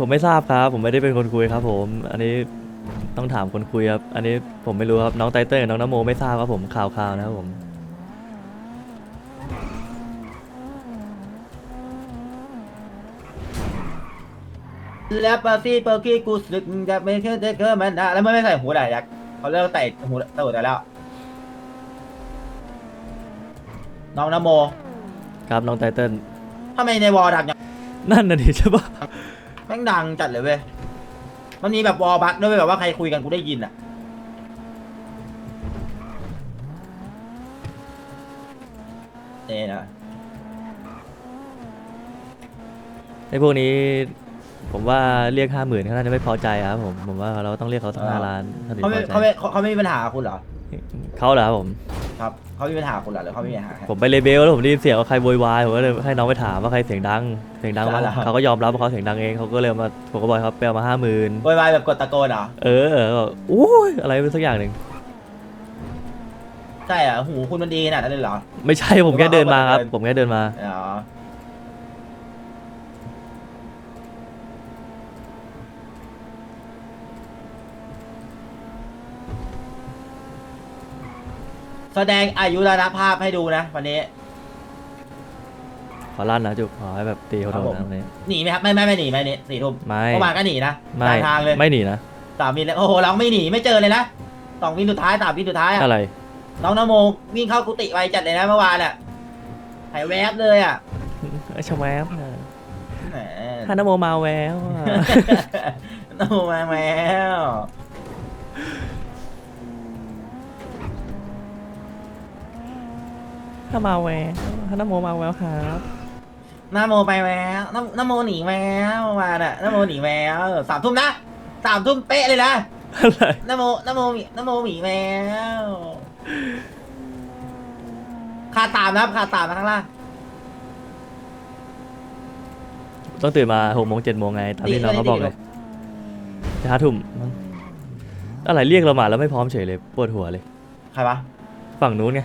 ผมไม่ทราบครับ ผมไม่ได้เป็นคนคุยครับ ผม อันนี้ต้องถามคนคุยครับ อันนี้ผมไม่รู้ครับน้องไตเติ้ลกับน้องนโมไม่ทราบครับผมข่าวข่าวๆนะครับผม แล้วเปอร์ซี่เปอร์กี้กูสึกจะไม่เคยได้เคยมันนะแล้วไม่ไม่ใส่หูด่ายักษ์เขาเลิกใส่หูตูดแต่แล้ว น้องนโมครับน้องไตเติ้ลทำไมในวอลดังอย่างนั่นน่ะดิใช่ปะ แม่งดังจัดเลยเว้ย มันมีแบบวอลบักด้วยเว้ยแบบว่าใครคุยกันกูได้ยินอะ นี่นะ ไอ้พวกนี้ ผมว่าเรียกห้าหมื่นเขาน่าจะไม่พอใจครับผมผมว่าเราต้องเรียกเขาสักห้าล้านถ้าถึงเขาพไม่อใจเขาไม่เขาเขาไม่มีปัญหากับคุณเหรอ เขาเหรอครับผม ครับเขามีปัญหากับคุณเหรอหรือเขาไม่มีปัญหา ผมไปเลเบลแล้วผมได้ยินเสียงว่าใครโวยวายผมก็เลยให้น้องไปถามว่าใครเสียงดัง เสียงดังมั้งใช่แล้ว เขาก็ยอมรับว่าเขาเสียงดังเองเขาก็เลยเอามาผมก็บอกให้เขาไปเอามาห้าหมื่นโวยวายแบบกดตะโกนเหรอ เออก็โอ้ยอะไรเป็นสักอย่างหนึ่งใช่เหรอะหูคุณมันดีขนาดนั้นเลยเหรอ ไม่ใช่ผมแค่เดินมาครับ ผมแค่เดินมา อ๋อ สดงอายุรณภาพให้ดูนะวันนี้ ขอลั่นนะจุกขอให้แบบตีเขาโดนครับผมนะวันนี้ หนีไหมครับไม่ไม่ไม่หนีไม่หนีสี่ทุ่มไม่เมื่อวานก็หนีนะไม่กลางทางเลยไม่หนีนะสามวินเลยโอ้โหเราไม่หนีไม่เจอเลยนะสองวินสุดท้ายสามวินสุดท้ายอะอะไร น้องนโมวิ่งเข้ากุฏิไวจัดเลยนะเมื่อวานอะหายแวบเลยอะไอ้ชะแวบอะแหมฮานโมมาแววอะ นโมมาแล้ว ถ้ามาแววฮานโมมาแววครับนโมไปแล้วนนโมหนีแววเมื่อวานอะนโมหนีแววสามทุ่มนะสามทุ่มเป๊ะเลยนะอะไรนโมนโมหมีนโมหมีแววคาตามนะครับคาตามนะข้างล่างต้องตื่นมาหกโมงเจ็ดโมงไงตามที่น้องเขาบอกเลยจะห้าทุ่มมั้งอะไรเรียกเรามาแล้วไม่พร้อมเฉยเลยปวดหัวเลย ใครวะฝั่งนู้นไง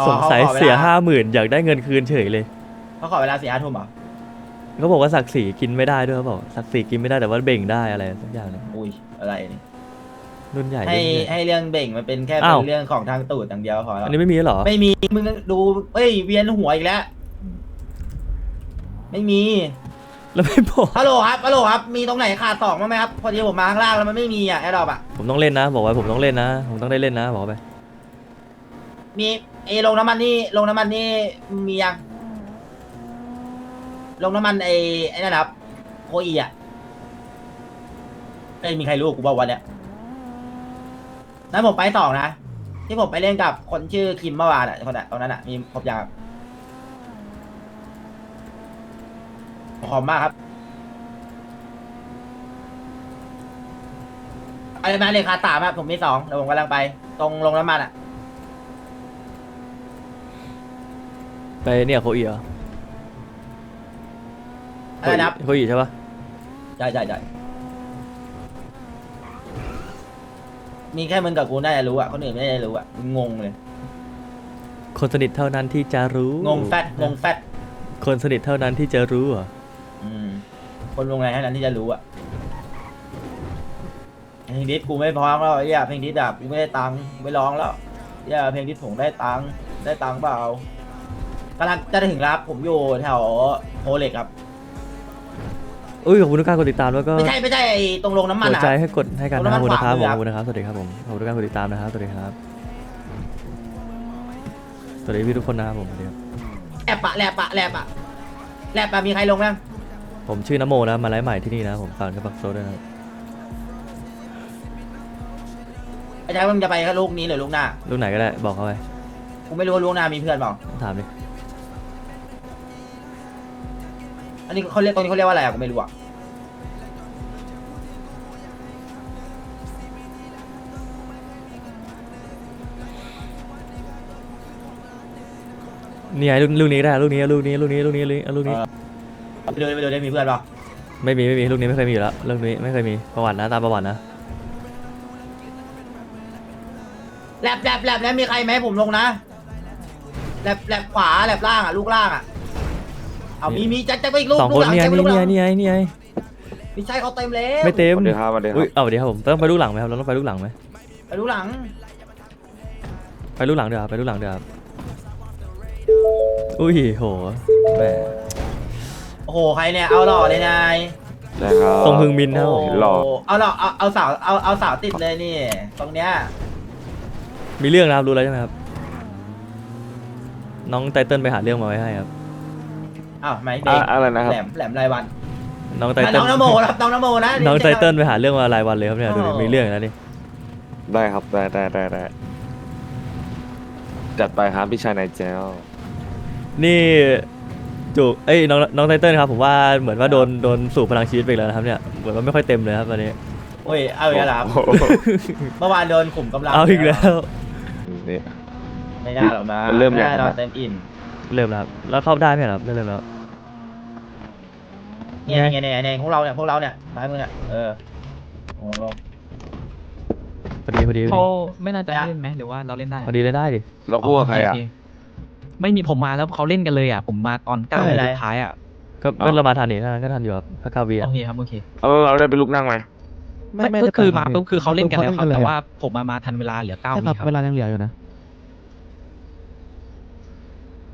อ๋อสงสัยเขาขอเวลาเสียห้าหมื่นอยากได้เงินคืนเฉยเลยเขาขอเวลาสี่ห้าทุ่มเหรอเขาบอกว่าศักดิ์ศรีกินไม่ได้ด้วยเขาบอกศักดิ์ศรีกินไม่ได้แต่ว่าเบ่งได้อะไรสักอย่างหนึงอุ้ยอะไรนี่รุ่นใหญ่ให้รุ่นใหญ่ ให้เรื่องเบ่งมันเป็นแค่อ้าวเป็นเรื่องของทางตูดอย่างเดียวพอแล้อัวนนี้ไม่มีเหรอไม่มีมึงดูเฮ้ยเวียนหัวอีกแล้วไม่มีแล้วไม่บอกฮัลโหลครับฮัลโหลครับ มีตรงไหนขาดสองบ้างไหมครับพอดีผมมาข้างล่างแล้วมันไม่มีอะแอดดอปอะผมต้องเล่นนะ บอกไว้ผมต้องเล่นนะ ผมต้องได้เล่นนะบอกไปมี เอลงน้ำมันนี่ลงน้ำมันนี่มียัง ลงน้ำมันไอ้ไอ้นั่นนะครับโคอีอะเอ้ยมีใครรู้กูบอกวันเนี้ยนั้นผมไปสองนะ ที่ผมไปเล่นกับคนชื่อคิมเมื่อวานอะคนน่ะตรงนั้นอะมีครบยังครับขอบมากครับอะไรมาเลยคาตามครับผมมีสองเดี๋ยวผมกำลังไป ตรงลงน้ำมันอะ ไปเนี่ยโคอีเหรออะไรนะครับ โคอีใช่ปะใช่ใช่ใช่มีแค่มึงกับกูน่าจะรู้อะคนอื่นไม่ได้รู้อะงงเลย คนสนิทเท่านั้นที่จะรู้งงแฟดงงแฟดคนสนิทเท่านั้นที่จะรู้เหรออืม คนวงในเท่านั้นที่จะรู้อะเพลงดิสกูไม่พร้อมแล้วไอ้เหี้ยเพลงดิสอะกูไม่ได้ตังค์ไม่ร้องแล้วไอ้เหี้ยเพลงดิสผมได้ตังค์ได้ตังค์เปล่า กำลังจะถึงแล้วครับผมอยู่แถวโพเล็กครับอุ้ยขอบคุณทุกการกดติดตามแล้วก็ไม่ใช่ไม่ใช่ไอ้ตรงลงน้ำมันหัวอะใจให้กดให้กันขอบนะคุขอบณคุณนะครับขวาขมือบอครับคุณนะครับสวัสดีครับผมขอบคุณทุกการกดติดตามนะครับสวัสดีครับสวัสดีพี่ทุกคนนะครับผมสวัสดีครับแลบปะแลบปะแลบปะแลบปะมีใครลงยังผมชื่อนโมนะมาไลฟ์ใหม่ที่นี่นะผมฝากกับบักโซด้วยนะครับไอ้ชายมึงจะไปกับลูกนี้หรือลูกหน้าลูกไหนก็ได้บอกเขาไปกูไม่รู้ว่าลูกหน้ามีเพื่อนเปล่าถามดิ อันนี้เขาเรียกตรงนี้เขาเรียกว่าอะไรอะกูไม่รู้อะนี่ไงลูกลูกนี้ก็ได้ลูกนี้ลูกนี้ลูกนี้ลูกนี้ลูกนี้ลูกนี้ ไปดูไปดูได้มีเพื่อนเปล่าไม่มีไม่มีลูกนี้ไม่เคยมีอยู่แล้วลูกนี้ไม่เคยมีประวัตินะตามประวัตินะแลบแลบแลบแล้วมีใครไหมผมลงนะแลบแลบขวาแลบล่างอะลูกล่างอะ เอามีมีจัดจัดไปอีกลูกสองลูคกนหลังนี่ไงจัดไปลูกหลันี่งไงนี่ไงนี่ไงพี่ชายเขาเต็มแล้วไม่เต็มสวัสดีครับสวัสดีครัอุ้บยเอาสวัสดีครับผมต้องไปลูกหลังไหมครับเราต้องไปลูกหลังไหมไปดูหลังไปลูกหลังเดี๋ยวาไปลูกหลังเดี๋ยวาอุ้ยโหแหมโอ้โหใครเนี่ยเอาหล่อเลยนายได้ครับ ทรงพึงมินนะครับผมโอ้โหล่อเอาหล่อเอาเอาสาวเอาเอาสาวติดเลยนี่ ตรงเนี้ยมีเรื่องนะครับรู้แล้วใช่ไหมครับน้องไตเติ้ลไปหาเรื่องมาไว้ให้ครับ อ้าวไม่เบอะงอะไรนะครับ แหลมแหลมรายวันน้องไตอะเติ้น้ลองนโมครับน้องนโมนะน้องไตเติ้ลไปหาเรื่องมารายวันเลยครับเนี่ยดูดิโอ้มีเรื่องแล้วนี่ได้ครับได้ได้ได้ได้จัดไปครับพี่ชายนายแจ้วนี่จูเอ้ยน้องน้องไตเติ้ลครับผมว่าเหมือนว่าโดนโดนสูบพลังชีวิตไปอีกแล้วนะครับเนี่ยเหมือนว่าไม่ค่อยเต็มเลยครับตอนนี้โอ้ยเอาอีกแล้วครับโอ้โหเมื่อวานโดนขุมกำลังเอาอีกแล้ว นี่ ไม่น่าหรอกนะเริ่มยังไน่นอนเต็มอิ่ม เริ่มแล้วครับแล้วเข้าได้ไหมครับเริ่มแล้ว เนี่ยเนี่ยเนี่ยเนี่ยพวกเราเนี่ยพวกเราเนี่ยซ้ายมือเนี่ยเออโอ้โหพอดีพอดีพอเขาดีไม่น่าจะไม่อะเล่นไหมหรือว่าเราเล่นได้พอดีเลยได้ดิ เราพูดกับใครอะ โเไม่มีผมมาแล้วเขาเล่นกันเลยอะ ผมมาตอนเก้าไม่เป็นไร สุดท้ายอะก็อ๋อก็เรามาทันนี่นะก็ทันอยู่ครับถ้าคาเวียโอเคครับโอเคเอาเราได้ไปลุกนั่งไหมไม่ก็คือมาปุ๊บคือเขาเล่นกันแล้วครับแต่ว่าผมมามาทันเวลาเหลือเก้าใช่วิครับครับเวลายังเหลืออยู่นะ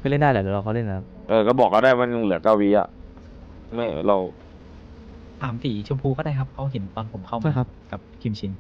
ไม่เล่นได้แหละเดี๋ยวเราเขาเล่นนะครับเออก็บอกก็ได้มันยังเหลือเก้าวิอะไม่เราถามสีชมพูก็ได้ครับเขาเห็นตอนผมเข้าใช่มาครับ กับคิมชิน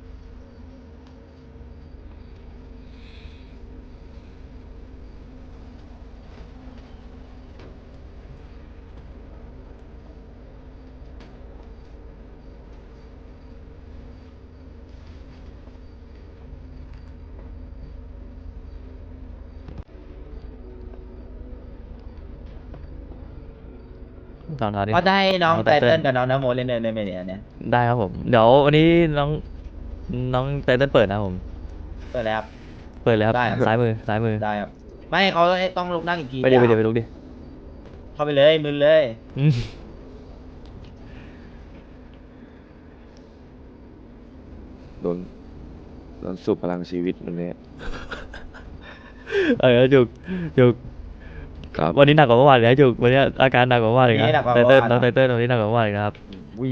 ตอนเราดิก็ได้น้องน้องไตไตเติ้เติ้ลลกับน้องนโมเล่นเดินเล่นไปเนี่ยเนี่ยได้ครับผม เดี๋ยววันนี้น้องน้องไตเติ้ลเปิดนะครับผม เปิดแล้วครับ เปิดเลยครับได้ครับ ซ้ายมือซ้ายมือ ได้ครับ ไม่เขาต้องลุกนั่งอีกทีไปเดี๋ยวไปเดี๋ยวไปลุกดิเข้าไปเลยมึนเลย อืมโดนโดนสูบพลังชีวิตวันนี้ เออจุกจุก ครับ วันนี้หนักกว่าเมื่อวานเลยนะจุกวันนี้อาการหนักกว่าเมื่อวานอีกวันนี้หนันะกกว่าไตเมื่อเติ้ลวาน น้องไตเติ้ลวันนี้หนักกว่าเมื่อวานอีกนะครับ วิ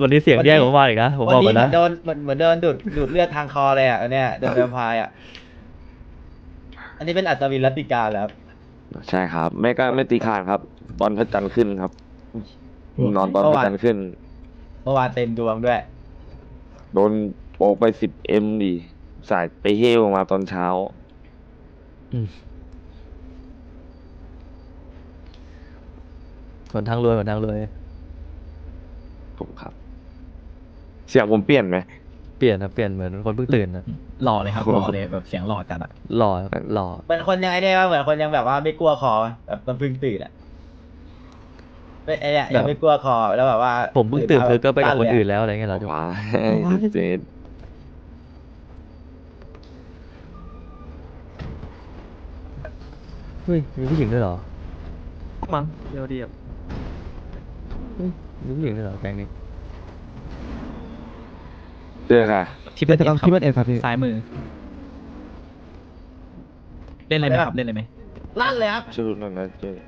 วันนี้เสียงวันนี้แย่กว่าเมื่อวานอีกนะผมวันบอกนี้ก่อนเหมืนะอนโดนเหมือนเหมือนโดนดูดดูดเลือดทางคอเลยอะอันเนี่ยโดนเดิมพายอะอันนี้เป็นอัตวินรัตติกาแล้วครับใช่ครับ ไม่ก็ไม่ตีขาดครับ ตอนพระจันทร์ขึ้นครับ นอนตอนพระจันทร์ขึ้น เมื่อวานเต็มดวงด้วย โดนโปกไปสิบเอ็มดิสายไปเฮลมาตอนเช้า อืม คนทางรวยคนทางรวย ผมครับ เสียงผมเปลี่ยนไหม เปลี่ยนนะเปลี่ยนเหมือนคนเพิ่งตื่นนะหล่อเลยครับหล่อเลยแบบเสียงหล่อจัดอะหล่อหล่อเหมือนคนยังไงเนี่ยว่าเหมือนคนยังแบบว่าไม่กลัวคอแบบมันเพิ่งตื่นอะไม่ไอ้เนี่ยยังไม่กลัวคอแล้วแบบว่าผมเพิ่งตื่นมาเพิ่งก็ไปกับคนเลยะอื่นแล้วอะไรเงี้ยเหรอจุกว้าว้ายเจดเฮ้ยมีผู้หญิงด้วยเหรอมั้งเดียวเดียว เฮ้ยมีผู้หญิงด้วยเหรอแก๊งนี้เจอค่ะที่เป็เป็นนกำลังคิดว่าเอ็นครับพี่ซ้ายมือ เล่นอะไรไหมครับ เล่นอะไรไหมลั่นเลยครับชุดนั้นนะเจด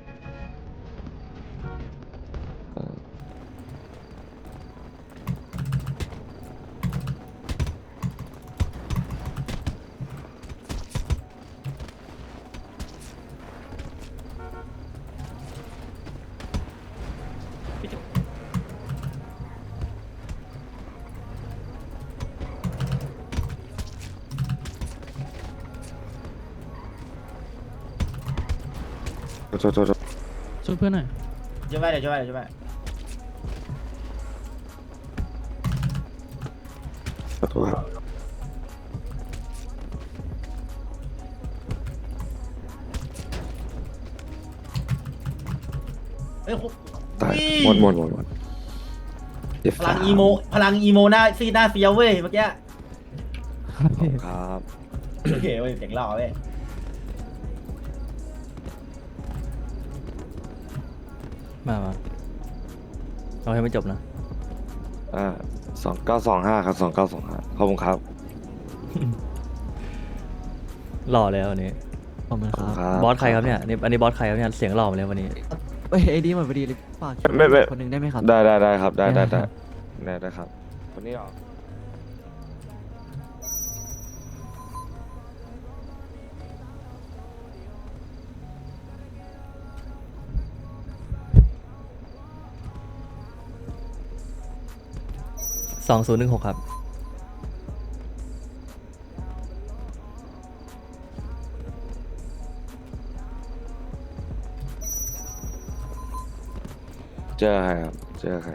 เอ โทษโทษโทษช่วยเพื่อนหน่อยช่วยไหมเดี๋ยวช่วยไหมเดี๋ยวช่วยไหมขอโทษครับเฮ้ยโหตายอุ้ยหมดหมดหมดหมดเจ็บพลังอีโม พลังอีโมหน้าซีหน้าเฟียวเว้ยเมื่อกี้ครับพี่ครับโอเคเว้ยเสียงหล่อเว้ย มามาเอาให้ไม่จบนะ อ่าสองเก้าสองห้าครับสองเก้าสองห้าขอบคุณครับ หล่อแล้ววันนี้ ขอบคุณขอบคคุณรับครับ บอสใครครับเนี่ยนี่อันนี้บอสใครครับเนี่ยเสียงหล่อมาเลยวันนี้ เอ้ยไอ้ดีหมดพอดีเลยฝากไม่ไม่ คนหนึ่งได้ไหมครับ ได้ได้ได้ครับ ได้ได้ได้ได้ได้ครับคนนี้เหรอ สองศูนย์หนึ่งหกครับ เจอใครครับ เจอใคร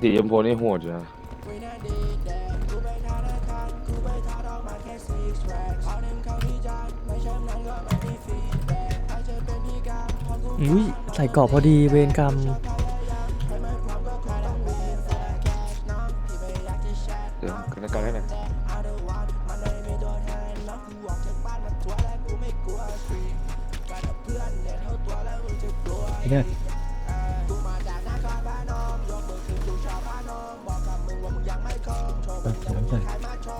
สีชมพูนี่โหดอยู่นะ อุ้ยใส่กรอบพอดีเวรกรรม เดี๋ยวกันกันให้หน่อยเนี่ย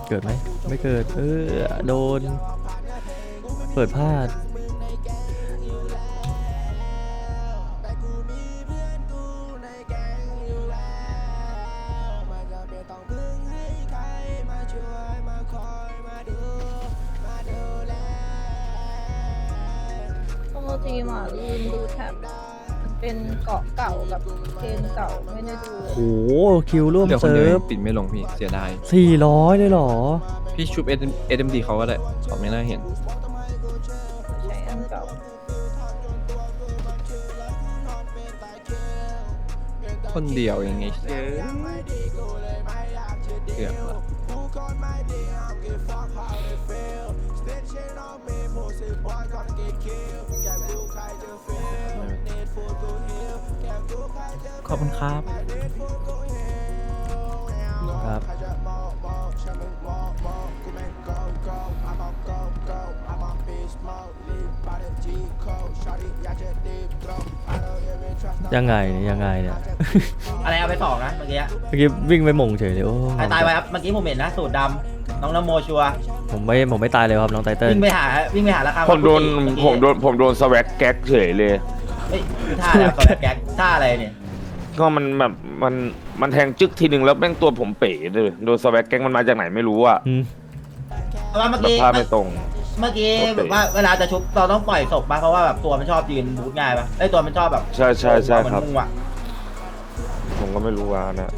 เกิดไหม ไม่เกิด เออ โดน เปิดพลาดโทษทีหมาลืมดูแท็บมันเป็นเกาะเก่ากับเทรนเก่าไม่ได้ดูโหคิวร่วมเดี๋ยวคนเซิเดียวร์ฟปิดไม่ลงพี่เสียดายสี่ร้อยเลยเหรอ พี่ชุบเอ็มดีเขาก็ได้เขาไม่น่าเห็น คนเดียวยังไงเชื่อเกือบละขอบคุณครับ ครับ ยังไงเนี่ยยังไงเนี่ย อะไรเอาไปสองนะเมื่อกี้เมื่อกี้วิ่งไปหมงเฉยเลยโอ้ใครตายไปครับเมื่อกี้ผมเห็นนะสูตรดำน้องนโมชัวร์ผมไม่ผมไม่ตายเลยครับน้องไตเติ้ลวิ่งไปหาวิ่งไปหาราคาผมโดนเอกี้ผมโดนผมโดนสวักแก๊กเฉยเลย เฮ้ยคือท่าอะไรครับแก๊กท่าอะไรเนี่ยก็มันแบบมันมันแทงจึ๊กทีหนึ่งแล้วแม่งตัวผมเป๋เลยโดนสวักแก๊กมันมาจากไหนไม่รู้อะอืมเพราะว่าเมื่อแบบกี้ภาพไม่ตรง เมื่อกี้โอเคแบบว่าเวลาจะชุบเราต้องปล่อยศพป่ะเพราะว่าแบบตัวมันชอบยืนบูทง่ายป่ะไอ้ยตัวมันชอบแบบใช่ใช่ใช่ครับ เหมือนงูอะผมก็ไม่รู้ว่านะ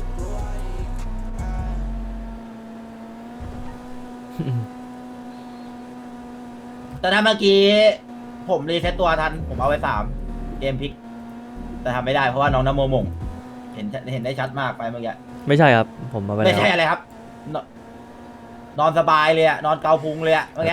แต่ถ้าเมื่อกี้ผมรีเซ็ตตัวทัน ผมเอาไปสามเกมพลิก แต่ทำไม่ได้เพราะว่าน้องนโมมง เห็นเห็นได้ชัดมากไปเมื่อกี้ไม่ใช่ครับ ผมมาไปไม่แล้ว ใช่อะไรครับนนอนสบายเลยอะนอนเกาพุงเลยอะเมื่อกี้